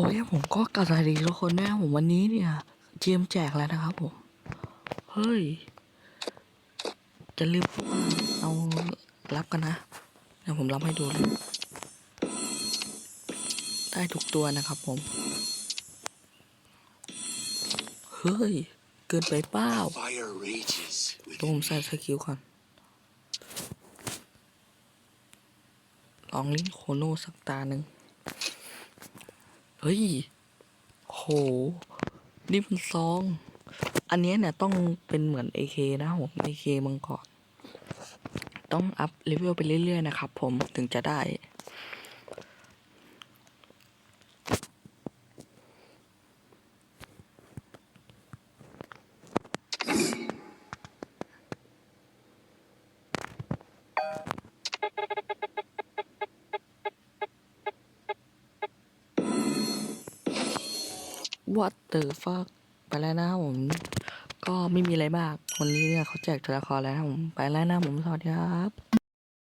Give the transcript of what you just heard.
โอ้ยผมก็กระจายดีทุกคนนะผมวันนี้เนี่ยเจมแจกแล้วนะครับผมเฮ้ยจะลืมเอารับกันนะเดี๋ยวผมรับให้ดูเลยได้ทุกตัวนะครับผม เฮ้ย เกินไปเป้า Fire rages เดี๋ยวผมใส่สกิลก่อนลองลิ้นโคโนสักตาหนึ่ง เฮ้ย โห นี่มันซอง อันนี้เนี่ยต้องเป็นเหมือน AK นะผม AK มังกรต้องอัพเลเวลไปเรื่อยๆนะครับผมถึงจะได้ What the fuck ไปแล้วนะครับผม ก็ไม่มีอะไรมากวันนี้เนี่ยเขาแจกตัวละครแล้วนะผม ไปแล้วนะผม สวัสดีครับ